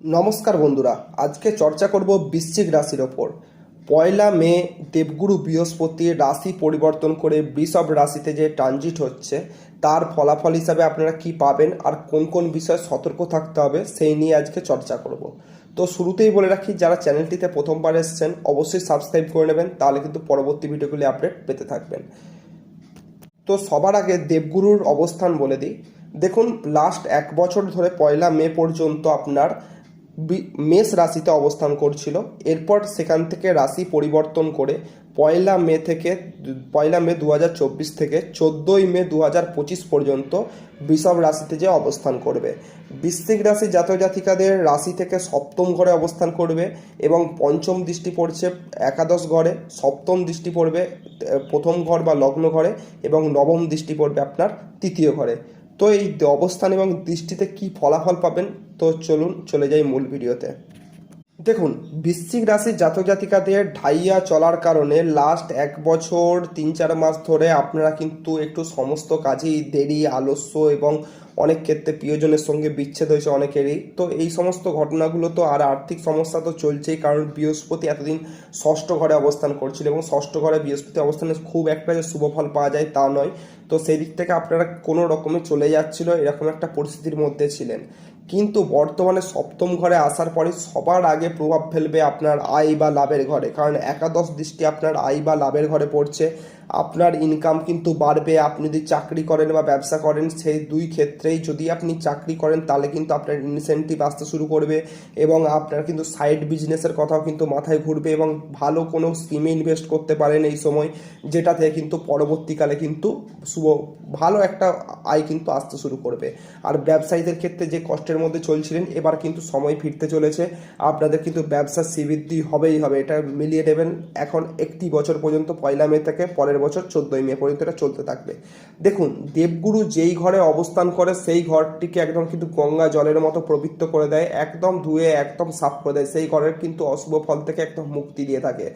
নমস্কার বন্ধুরা, আজকে চর্চা করব বৃশ্চিক রাশির ওপর। পয়লা মে, দেবগুরু বৃহস্পতি রাশি পরিবর্তন করে বৃষভ রাশিতে যে ট্রানজিট হচ্ছে, তার ফলাফল হিসাবে আপনারা কি পাবেন আর কোন কোন বিষয়ে সতর্ক থাকতে হবে সেই নিয়ে আজকে চর্চা করব। তো শুরুতেই বলে রাখি, যারা চ্যানেলটিতে প্রথমবার এসেছেন, অবশ্যই সাবস্ক্রাইব করে নেবেন, তাহলে কিন্তু পরবর্তী ভিডিওগুলি আপডেট পেতে থাকবেন। তো সবার আগে দেবগুরুর অবস্থান বলে দিই। দেখুন লাস্ট এক বছর ধরে পয়লা মে পর্যন্ত আপনার মেষ রাশিতে অবস্থান করছিল। এরপর সেখান থেকে রাশি পরিবর্তন করে পয়লা মে থেকে, পয়লা মে দু হাজার চব্বিশ থেকে চোদ্দোই মে দু হাজার পঁচিশ পর্যন্ত বৃষভ রাশিতে যে অবস্থান করবে। বৃশ্চিক রাশি জাতক জাতিকাদের রাশি থেকে সপ্তম ঘরে অবস্থান করবে এবং পঞ্চম দৃষ্টি পড়ছে একাদশ ঘরে, সপ্তম দৃষ্টি পড়বে প্রথম ঘর বা লগ্ন ঘরে এবং নবম দৃষ্টি পড়বে আপনার তৃতীয় ঘরে। তো এই অবস্থান এবং দৃষ্টিতে কি ফলাফল পাবেন তো চলুন চলে যাই মূল ভিডিওতে। দেখুন, বৃশ্চিক রাশির জাতক জাতিকাদের ঢাইয়া চলার কারণে লাস্ট এক বছর, তিন চার মাস ধরে আপনারা কিন্তু একটু সমস্ত কাজেই দেরি, আলস্য এবং অনেক ক্ষেত্রে প্রিয়জনের সঙ্গে বিচ্ছেদ হয়েছে অনেকেরই। তো এই সমস্ত ঘটনাগুলো তো আর আর্থিক সমস্যা তো চলছেই, কারণ বৃহস্পতি এতদিন ষষ্ঠ ঘরে অবস্থান করছিল এবং ষষ্ঠ ঘরে বৃহস্পতি অবস্থানে খুব একটা যে শুভ ফল পাওয়া যায় তা নয়। তো সেই দিক থেকে আপনারা কোনো রকমে চলে যাচ্ছিল, এরকম একটা পরিস্থিতির মধ্যে ছিলেন। কিন্তু বর্তমানে সপ্তম ঘরে আসার পরে সবার আগে প্রভাব ফেলবে আপনার আয় বা লাভের ঘরে। কারণ একাদশ দৃষ্টি আপনার আয় বা লাভের ঘরে পড়ছে। আপনার ইনকাম কিন্তু বাড়বে, আপনি যদি চাকরি করেন বা ব্যবসা করেন, সেই দুই ক্ষেত্রেই যদি আপনি চাকরি করেন, তাহলে কিন্তু আপনার ইনসেন্টিভ আসতে শুরু করবে এবং আপনার কিন্তু সাইড বিজনেসের কথাও কিন্তু মাথায় ঘুরবে এবং ভালো কোনো স্কিমে ইনভেস্ট করতে পারেন এই সময় যেটাতে কিন্তু পরবর্তীকালে কিন্তু শুভ, ভালো একটা আয় কিন্তু আসতে শুরু করবে। আর ব্যবসায়ীদের ক্ষেত্রে যে কষ্টের মধ্যে চলছিলেন, এবার কিন্তু সময় ফিরতে চলেছে। আপনাদের কিন্তু ব্যবসা শ্রীবৃদ্ধি হবেই হবে, এটা মিলিয়ে নেবেন। এখন একটি বছর পর্যন্ত পয়লা মে থেকে পরের বছর চোদ্দই মে পর্যন্ত এটা চলতে থাকবে। দেখুন, দেবগুরু যেই ঘরে অবস্থান করে, সেই ঘরটিকে একদম কিন্তু গঙ্গা জলের মতো পবিত্র করে দেয়, একদম ধুয়ে, একদম সাফ করে দেয়। সেই ঘরের কিন্তু অশুভ ফল থেকে একদম মুক্তি দিয়ে থাকে।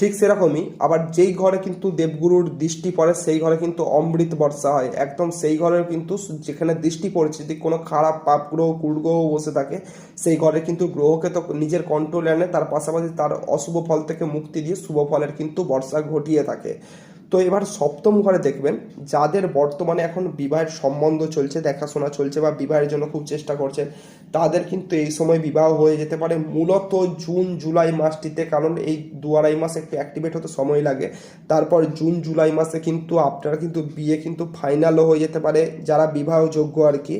ঠিক সেরকমই আবার যেই ঘরে কিন্তু দেবগুরুর দৃষ্টি পড়ে, সেই ঘরে কিন্তু অমৃত বর্ষা হয়। একদম সেই ঘরের কিন্তু যেখানে দৃষ্টি পড়ছে, যদি কোনো খারাপ পাপ, গ্রহ কুগ্রহ বসে থাকে, সেই ঘরে কিন্তু গ্রহকে তো নিজের কন্ট্রোলে আনে, তার পাশাপাশি তার অশুভ ফল থেকে মুক্তি দিয়ে শুভ ফলের কিন্তু বর্ষা ঘটিয়ে থাকে। তো এবার সপ্তম ঘরে দেখবেন যাদের বর্তমানে এখন বিবাহের সম্বন্ধ চলছে, দেখাশোনা চলছে বা বিবাহের জন্য খুব চেষ্টা করছে তাদের কিন্তু এই সময় বিবাহ হয়ে যেতে পারে মূলত জুন, জুলাই মাসটিতে। কারণ এই দু আড়াই মাস একটু অ্যাক্টিভেট হতে সময় লাগে। তারপর জুন, জুলাই মাসে কিন্তু আপনারা কিন্তু বিয়ে কিন্তু ফাইনালও হয়ে যেতে পারে যারা বিবাহযোগ্য আর কি।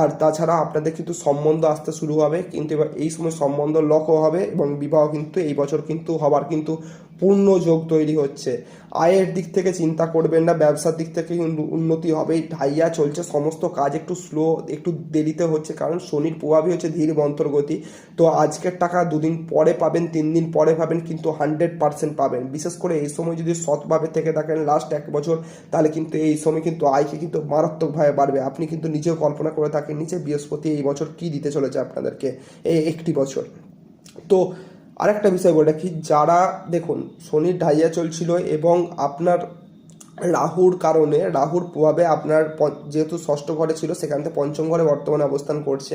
আর তাছাড়া আপনাদের কিন্তু সম্বন্ধ আসতে শুরু হবে, কিন্তু এবার এই সময় সম্বন্ধ লকও হবে এবং বিবাহ কিন্তু এই বছর কিন্তু হবার কিন্তু পূর্ণ যোগ তৈরি হচ্ছে। আয়ের দিক থেকে চিন্তা করবেন না, ব্যবসার দিক থেকে উন্নতি হবেই। ঢাইয়া চলছে সমস্ত কাজ একটু স্লো একটু দেরিতে হচ্ছে, কারণ শনির প্রভাবই হচ্ছে ধীর মন্ত্রগতি তো আজকের টাকা দুদিন পরে পাবেন, তিন দিন পরে পাবেন, কিন্তু হান্ড্রেড পার্সেন্ট পাবেন। বিশেষ করে এই সময় যদি সৎভাবে থেকে থাকেন লাস্ট এক বছর, তাহলে কিন্তু এই সময় কিন্তু আয়কে কিন্তু মারাত্মকভাবে বাড়বে। আপনি কিন্তু নিজেও কল্পনা করে থাকেন নিচে বৃহস্পতি এই বছর কি দিতে চলেছে আপনাদেরকে এই একটি বছর। তো আরেকটা বিষয় বলে রাখি, যারা দেখুন, শনির ঢাইয়া চলছিল এবং আপনার রাহুর কারণে, রাহুর প্রভাবে আপনার যেহেতু ষষ্ঠ ঘরে ছিল, সেখান থেকে পঞ্চম ঘরে বর্তমানে অবস্থান করছে।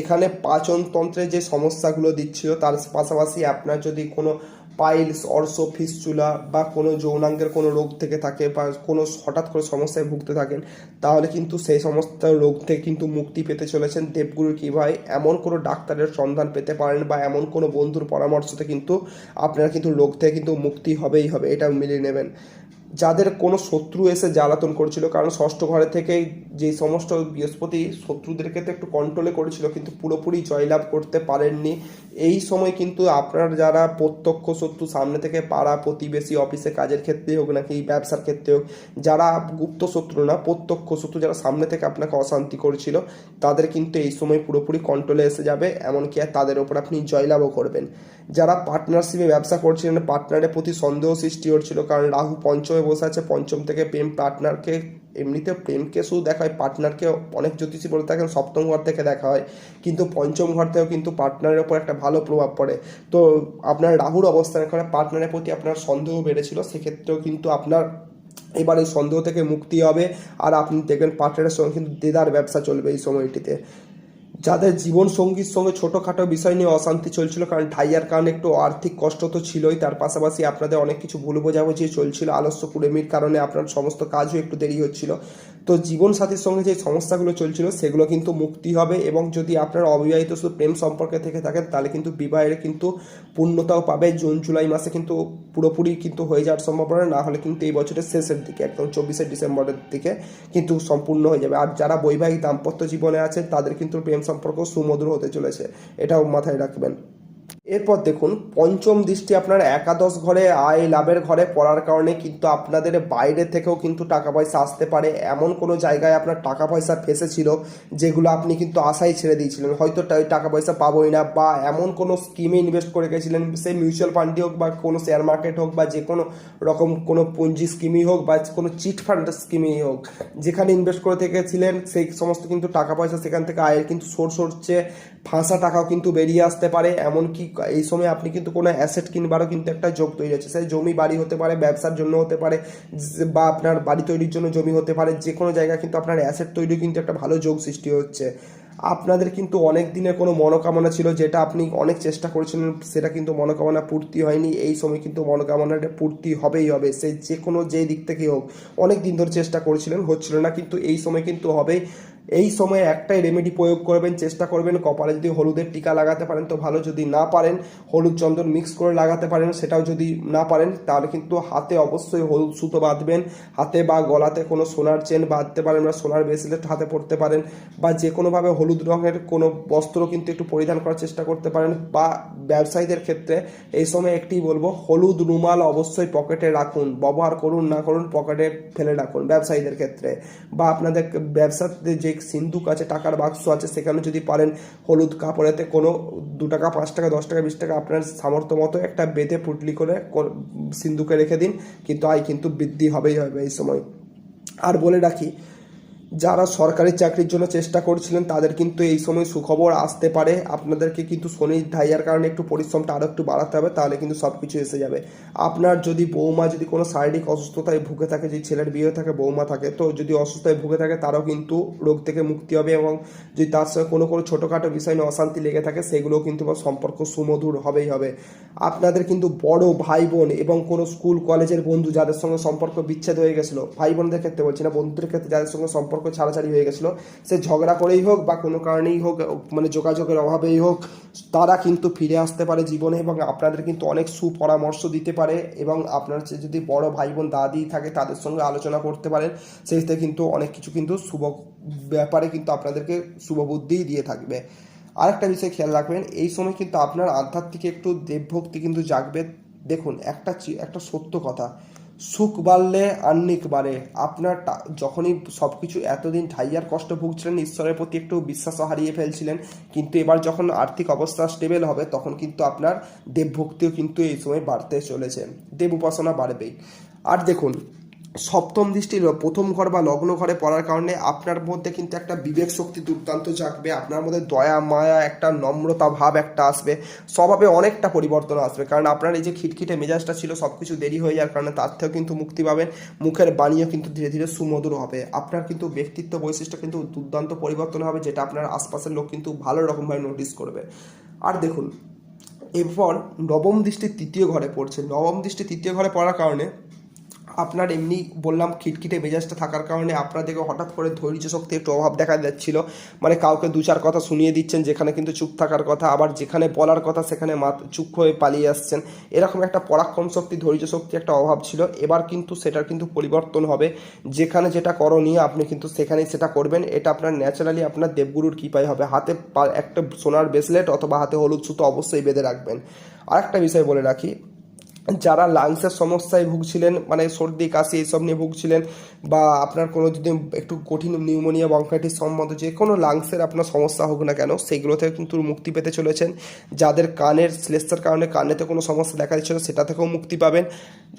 এখানে পাচনতন্ত্রের যে সমস্যাগুলো দিচ্ছিল, তার পাশাপাশি আপনার যদি কোনো পাইলস অর্শ ফিসচুলা বা কোনো যৌনাঙ্গের কোনো রোগ থেকে থাকে বা কোনো হঠাৎ করে সমস্যায় ভুগতে থাকেন, তাহলে কিন্তু সেই সমস্ত রোগ থেকে কিন্তু মুক্তি পেতে চলেছেন দেবগুরুর ভাই এমন কোনো ডাক্তারের সন্ধান পেতে পারেন বা এমন কোনো বন্ধুর পরামর্শতে কিন্তু আপনারা কিন্তু রোগ থেকে কিন্তু মুক্তি হবেই হবে, এটা মিলিয়ে নেবেন। যাদের কোনো শত্রু এসে জ্বালাতন করছিল, কারণ ষষ্ঠ ঘরে থেকেই যে সমস্ত বৃহস্পতি শত্রুদেরকে তো একটু কন্ট্রোলে করেছিল, কিন্তু পুরোপুরি জয়লাভ করতে পারেননি। এই সময় কিন্তু আপনার যারা প্রত্যক্ষ শত্রু, সামনে থেকে পাড়া প্রতিবেশী অফিসে কাজের ক্ষেত্রে হোক নাকি ব্যবসার ক্ষেত্রে হোক, যারা গুপ্ত শত্রু না, প্রত্যক্ষ শত্রু, যারা সামনে থেকে আপনাকে অশান্তি করেছিল, তাদের কিন্তু এই সময় পুরোপুরি কন্ট্রোলে এসে যাবে, এমনকি আর তাদের ওপর আপনি জয়লাভও করবেন। যারা পার্টনারশিপে ব্যবসা করছিলেন পার্টনারের প্রতি সন্দেহ সৃষ্টি হচ্ছিল, কারণ রাহু পঞ্চমে বসে আছে, পঞ্চম থেকে প্রেম পার্টনারকে এমনিতে প্রেমকে শুধু দেখা হয় পার্টনারকে অনেক জ্যোতিষী বলে থাকেন, সপ্তম ঘর থেকে দেখা হয়। কিন্তু পঞ্চম ঘর থেকেও কিন্তু পার্টনারের ওপর একটা ভালো প্রভাব পড়ে। তো আপনার রাহুর অবস্থানের কারণে পার্টনারের প্রতি আপনার সন্দেহ বেড়েছিল, সেক্ষেত্রেও কিন্তু আপনার এবার এই সন্দেহ থেকে মুক্তি হবে। আর আপনি দেখবেন পার্টনারের সঙ্গে কিন্তু দেদার ব্যবসা চলবে এই সময়টিতে। যাদের জীবন সঙ্গীর সঙ্গে ছোটোখাটো বিষয় নিয়ে অশান্তি চলছিল, কারণ ঠাইয়ার কারণে একটু আর্থিক কষ্ট তো ছিলই, তার পাশাপাশি আপনাদের অনেক কিছু ভুল বোঝাবুঝি চলছিল, আলস্য কুড়েমির কারণে আপনার সমস্ত কাজও একটু দেরি হচ্ছিল। তো জীবন সাথীর সঙ্গে যে সমস্যাগুলো চলছিল, সেগুলো কিন্তু মুক্তি হবে এবং যদি আপনার অবিবাহিত শুধু প্রেম সম্পর্কে থেকে থাকেন, তাহলে কিন্তু বিবাহের কিন্তু পূর্ণতাও পাবে। জুন, জুলাই মাসে কিন্তু পুরোপুরি কিন্তু হয়ে যাওয়ার সম্ভাবনা, না হলে কিন্তু এই বছরের শেষের দিকে, একদম চব্বিশে ডিসেম্বরের দিকে কিন্তু সম্পূর্ণ হয়ে যাবে। আর যারা বৈবাহিক দাম্পত্য জীবনে আছে তাদের কিন্তু প্রেম সম্পর্ক সুমধুর হতে চলেছে, এটাও মাথায় রাখবেন। এরপর দেখুন, পঞ্চম দৃষ্টি আপনার একাদশ ঘরে, আয় লাভের ঘরে পড়ার কারণে কিন্তু আপনাদের বাইরে থেকেও কিন্তু টাকা পয়সা আসতে পারে। এমন কোনো জায়গায় আপনার টাকা পয়সা ফেসেছিল যেগুলো আপনি কিন্তু আশাই ছেড়ে দিয়েছিলেন। হয়তো টাকা পয়সা পাবোই না বা এমন কোনো স্কিমে ইনভেস্ট করে গেছিলেন সে মিউচুয়াল ফান্ডই হোক বা কোনো শেয়ার মার্কেট হোক বা যে কোনো রকম কোনো পুঁজি স্কিমই হোক বা কোনো চিট ফান্ড স্কিমই হোক, যেখানে ইনভেস্ট করে থেকেছিলেন, সেই সমস্ত কিন্তু টাকা পয়সা সেখান থেকে আয়ের কিন্তু সোর্স হচ্ছে। ফাঁসা টাকাও কিন্তু বেরিয়ে আসতে পারে। এমনকি এই সময় আপনি কিন্তু কোনো অ্যাসেট কিনবারও কিন্তু একটা যোগ তৈরি হচ্ছে। সে জমি বাড়ি হতে পারে, ব্যবসার জন্য হতে পারে বা আপনার বাড়ি তৈরির জন্য জমি হতে পারে, যে কোনো জায়গায় কিন্তু আপনার অ্যাসেট তৈরি কিন্তু একটা ভালো যোগ সৃষ্টি হচ্ছে। আপনাদের কিন্তু অনেক দিনের কোনো মনোকামনা ছিল যেটা আপনি অনেক চেষ্টা করেছিলেন, সেটা কিন্তু মনোকামনা পূর্তি হয়নি। এই সময় কিন্তু মনোকামনাটা পূর্তি হবেই হবে, সে যে কোনো যে দিক থেকে হোক। অনেক দিন ধরে চেষ্টা করেছিলেন, হচ্ছিল না, কিন্তু এই সময় কিন্তু হবেই। এই সময় একটাই রেমেডি প্রয়োগ করবেন, চেষ্টা করবেন কপালে যদি হলুদের টিকা লাগাতে পারেন, তো ভালো। যদি না পারেন, হলুদ চন্দন মিক্স করে লাগাতে পারেন, সেটাও যদি না পারেন, তাহলে কিন্তু হাতে অবশ্যই হলুদ সুতো বাঁধবেন। হাতে বা গলাতে কোনো সোনার চেন বাঁধতে পারেন বা সোনার ব্রেসলেট হাতে পরতে পারেন বা যে কোনোভাবে হলুদ রঙের কোনো বস্ত্র কিন্তু একটু পরিধান করার চেষ্টা করতে পারেন বা ব্যবসায়ীদের ক্ষেত্রে এই সময় একটি বলব, হলুদ রুমাল অবশ্যই পকেটে রাখুন, ব্যবহার করুন না করুন, পকেটে ফেলে রাখুন ব্যবসায়ীদের ক্ষেত্রে। বা আপনাদের ব্যবসাতে যে সিন্ধুক আছে, টাকার বাক্স আছে, সেখানে যদি পারেন হলুদ কাপড়েতে কোনো দু টাকা, পাঁচ টাকা, দশ টাকা, বিশ টাকা আপনার সামর্থ্য মতো একটা বেঁধে পুটলি করে সিন্ধুকে রেখে দিন। কিন্তু আয় কিন্তু বৃদ্ধি হবেই হবে এই সময়। আর বলে রাখি যারা সরকারি চাকরির জন্য চেষ্টা করছিলেন, তাদের কিন্তু এই সময় সুখবর আসতে পারে। আপনাদেরকে কিন্তু শনি ধাইয়ার কারণে একটু পরিশ্রমটা আরও একটু বাড়াতে হবে, তাহলে কিন্তু সব কিছু এসে যাবে। আপনার যদি বৌমা যদি কোনো শারীরিক অসুস্থতায় ভুগে থাকে যদি ছেলের বিয়ে থাকে, বৌমা থাকে, তো যদি অসুস্থতায় ভুগে থাকে, তারাও কিন্তু রোগ থেকে মুক্তি হবে এবং যদি তার সঙ্গে কোনো কোনো ছোটোখাটো বিষয় নিয়ে অশান্তি লেগে থাকে, সেগুলোও কিন্তু সম্পর্ক সুমধুর হবেই হবে। আপনাদের কিন্তু বড় ভাই বোন এবং কোনো স্কুল, কলেজের বন্ধু যাদের সঙ্গে সম্পর্ক বিচ্ছেদ হয়ে গেছিল ভাই বোনদের ক্ষেত্রে বলছি না, বন্ধুদের ক্ষেত্রে যাদের সঙ্গে সম্পর্ক ছাড়াছাড়ি হয়ে গেছিল। সে ঝগড়া করেই হোক বা কোনো কারণেই হোক মানে যোগাযোগের অভাবেই হোক, তারা কিন্তু ফিরে আসতে পারে জীবনে এবং আপনাদের কিন্তু অনেক সুপরামর্শ দিতে পারে এবং আপনার যদি বড় ভাই বোন দাদি থাকে তাদের সঙ্গে আলোচনা করতে পারেন সেক্ষেত্রে কিন্তু অনেক কিছু কিন্তু শুভ ব্যাপারে কিন্তু আপনাদেরকে শুভ বুদ্ধিই দিয়ে থাকবে। আরেকটা বিষয় খেয়াল রাখবেন, এই সময় কিন্তু আপনার আধ্যাত্মিক একটু দেবভক্তি কিন্তু জাগবে। দেখুন, একটা একটা সত্য কথা সুখ বাড়লে, আন্নিক বাড়ে। আপনার যখনই সব কিছু এতদিন ঠাইয়ার কষ্ট ভুগছিলেন, ঈশ্বরের প্রতি একটু বিশ্বাস হারিয়ে ফেলছিলেন। কিন্তু এবার যখন আর্থিক অবস্থা স্টেবেল হবে, তখন কিন্তু আপনার দেবভক্তিও কিন্তু এই সময় বাড়তে চলেছে। দেব উপাসনা বাড়বেই। আর দেখুন সপ্তম দৃষ্টি প্রথম ঘর বা লগ্ন ঘরে পড়ার কারণে আপনার মধ্যে কিন্তু একটা বিবেক শক্তি দুর্দান্ত জাগবে, আপনার মধ্যে দয়া, মায়া, একটা নম্রতা ভাব একটা আসবে, স্বভাবে অনেকটা পরিবর্তন আসবে। কারণ আপনার এই যে খিটখিটে মেজাজটা ছিল সব কিছু দেরি হয়ে যাওয়ার কারণে তার থেকেও কিন্তু মুক্তি পাবেন, মুখের বাণীও কিন্তু ধীরে ধীরে সুমধুর হবে। আপনার কিন্তু ব্যক্তিত্ব বৈশিষ্ট্য কিন্তু দুর্দান্ত পরিবর্তন হবে, যেটা আপনার আশপাশের লোক কিন্তু ভালো রকমভাবে নোটিস করবে। আর দেখুন, এরপর নবম দৃষ্টি তৃতীয় ঘরে পড়ছে। নবম দৃষ্টি তৃতীয় ঘরে পড়ার কারণে আপনার এমনি বললাম খিটখিটে মেজাজটা থাকার কারণে আপনাদেরকে হঠাৎ করে ধৈর্য একটু অভাব দেখা যাচ্ছিল। মানে কাউকে দু চার কথা শুনিয়ে দিচ্ছেন, যেখানে কিন্তু চুপ থাকার কথা, আবার যেখানে বলার কথা সেখানে চুপ হয়ে পালিয়ে আসছেন। এরকম একটা পরাক্রম শক্তি, ধৈর্য শক্তি একটা অভাব ছিল। এবার কিন্তু সেটার কিন্তু পরিবর্তন হবে। যেখানে যেটা করণীয়, আপনি কিন্তু সেখানেই সেটা করবেন। এটা আপনার ন্যাচারালি আপনার দেবগুরুর কৃপায় হবে। হাতে একটা সোনার ব্রেসলেট অথবা হাতে হলুদ সুতো অবশ্যই বেঁধে রাখবেন। আরেকটা বিষয় বলে রাখি যারা লাংসের সমস্যায় ভুগছিলেন মানে সর্দি, কাশি এইসব নিয়ে ভুগছিলেন বা আপনার কোনো যদি একটু কঠিন নিউমোনিয়া বঙ্কাইটিস সম্বন্ধ যে কোনো লাংসের আপনার সমস্যা হোক না কেন, সেগুলো থেকে কিন্তু মুক্তি পেতে চলেছেন। যাদের কানের শ্লেষার কারণে কানেতে কোনো সমস্যা দেখা দিচ্ছিল সেটা থেকেও মুক্তি পাবেন।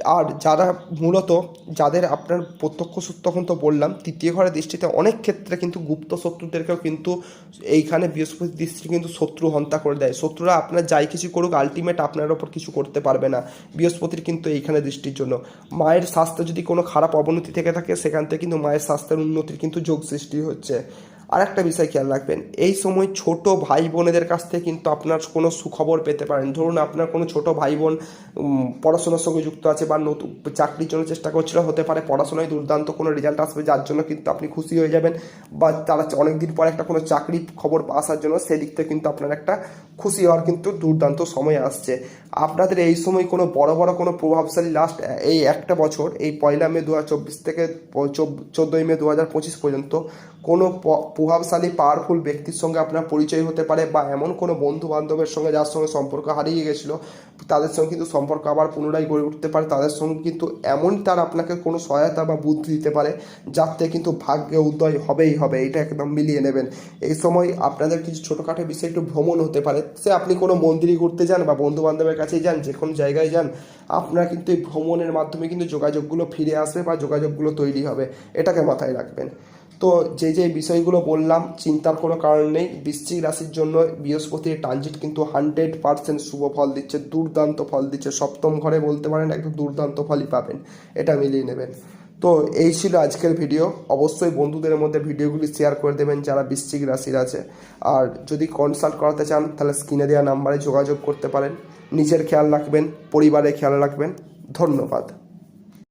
আর যারা মূলত যাদের আপনার প্রত্যক্ষ সূত্র তখন তো বললাম, তৃতীয় ঘরের দৃষ্টিতে অনেক ক্ষেত্রে কিন্তু গুপ্ত শত্রুদেরকেও কিন্তু এইখানে বৃহস্পতি দৃষ্টি কিন্তু শত্রু হন্তা করে দেয়। শত্রুরা আপনার যাই কিছু করুক আলটিমেট আপনার ওপর কিছু করতে পারবে না বৃহস্পতির কিন্তু এইখানে দৃষ্টির জন্য। মায়ের স্বাস্থ্য যদি কোনো খারাপ অবনতি থেকে থাকে, সেখান থেকে কিন্তু মায়ের স্বাস্থ্যের উন্নতির কিন্তু যোগ সৃষ্টি হচ্ছে। আর একটা বিষয় খেয়াল রাখবেন, এই সময় ছোট ভাই বোনেদের কাছ থেকে কিন্তু আপনার কোনো সুখবর পেতে পারেন। ধরুন আপনার কোনো ছোট ভাই বোন পড়াশোনার সঙ্গে যুক্ত আছে বা নতুন, চাকরির জন্য চেষ্টা করছিল, হতে পারে পড়াশোনায় দুর্দান্ত কোনো রেজাল্ট আসবে, যার জন্য কিন্তু আপনি খুশি হয়ে যাবেন বা তারা অনেকদিন পর একটা কোনো চাকরি খবর আসার জন্য সেদিক থেকে কিন্তু আপনার একটা খুশি হওয়ার কিন্তু দুর্দান্ত সময় আসছে। আপনাদের এই সময় কোনো বড় বড় কোনো প্রভাবশালী লাস্ট এই একটা বছর, এই পয়লা মে দু হাজার চব্বিশ থেকে চোদ্দোই মে দু পঁচিশ পর্যন্ত কোনো প্রভাবশালী পাওয়ারফুল ব্যক্তির সঙ্গে আপনার পরিচয় হতে পারে বা এমন কোনো বন্ধু বান্ধবের সঙ্গে যার সঙ্গে সম্পর্ক হারিয়ে গেছিল, তাদের সঙ্গে কিন্তু সম্পর্ক আবার পুনরায় গড়ে উঠতে পারে। তাদের সঙ্গে কিন্তু এমন তার আপনাকে কোনো সহায়তা বা বুদ্ধি দিতে পারে থেকে কিন্তু ভাগ্যে উদয় হবেই হবে, এটা একদম মিলিয়ে নেবেন। এই সময় আপনাদের কিছু ছোটোখাটো বিষয় একটু ভ্রমণ হতে পারে। সে আপনি কোনো মন্দিরে ঘুরতে যান বা বন্ধু বান্ধবের কাছেই যান, যে কোনো জায়গায় যান, আপনার কিন্তু এই ভ্রমণের মাধ্যমে কিন্তু যোগাযোগগুলো ফিরে আসবে বা যোগাযোগগুলো তৈরি হবে, এটাকে মাথায় রাখবেন। তো যে যে বিষয়গুলো বললাম, চিন্তার কোনো কারণ নেই। বৃশ্চিক রাশির জন্য বৃহস্পতির ট্রানজিট কিন্তু হান্ড্রেড পার্সেন্ট শুভ ফল দিচ্ছে, দুর্দান্ত ফল দিচ্ছে। সপ্তম ঘরে বলতে পারেন একদম দুর্দান্ত ফলই পাবেন, এটা মিলিয়ে নেবেন। তো এই ছিল আজকের ভিডিও অবশ্যই বন্ধুদের মধ্যে ভিডিওগুলি শেয়ার করে দেবেন যারা বৃশ্চিক রাশির আছে। আর যদি কনসাল্ট করাতে চান, তাহলে স্ক্রিনে দেওয়া নাম্বারে যোগাযোগ করতে পারেন। নিজের খেয়াল রাখবেন, পরিবারের খেয়াল রাখবেন। ধন্যবাদ।